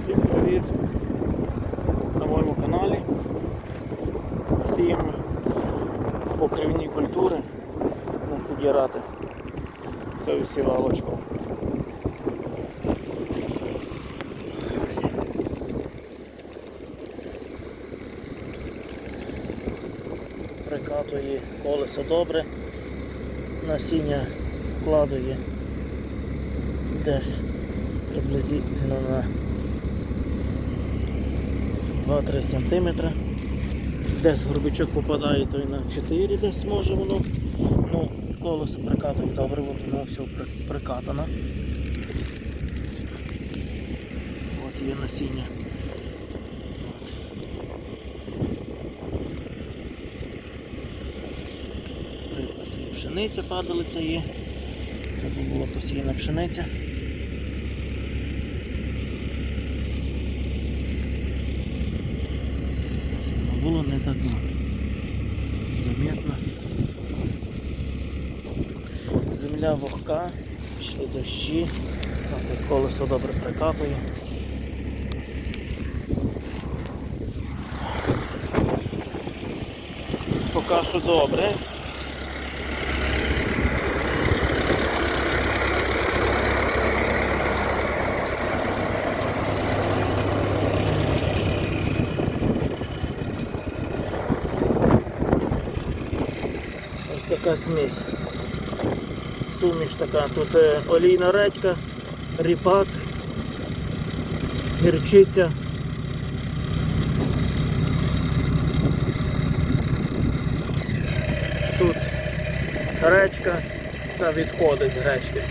Всім привіт на моєму каналі. Всім покривні культури на сидірати. Це усівалочку. Прикатує колесо добре, насіння вкладує десь приблизительно на 2-3 см. Десь горбичок попадає, то й на 4 десь може воно. Ну, колесо прикатує добре, от воно все прикатано. От є насіння. Є пшениця падалиця є. Це була посіяна пшениця. Було не так заметно. Земля вогка, пішли дощі, а колесо добре прикапує. Поки що добре. Така смесь. Суміш така. Тут е, олійна редька, ріпак, гірчиця. Тут гречка, це відходи з гречки.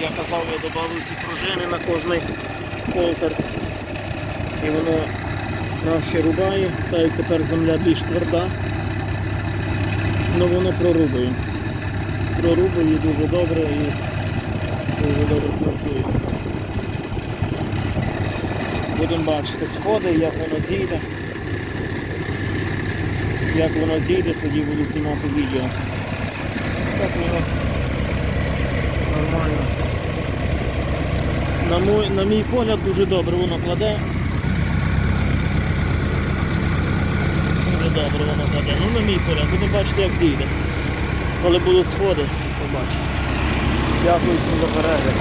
Я казав, я додав ці пружини на кожний колтер. І воно краще рубає, та як тепер земля більш тверда, але воно прорубує. Прорубує дуже добре і дуже добре працює. Будемо бачити сходи, як воно зійде. Як воно зійде, тоді буду знімати відео. Так воно нормально. На мой, на мій погляд дуже добре воно кладе. Дуже добре воно кладе. Ну на мій погляд, буду бачити як зійде. Коли будуть сходи, побачимо. Дякую всім за перегляд.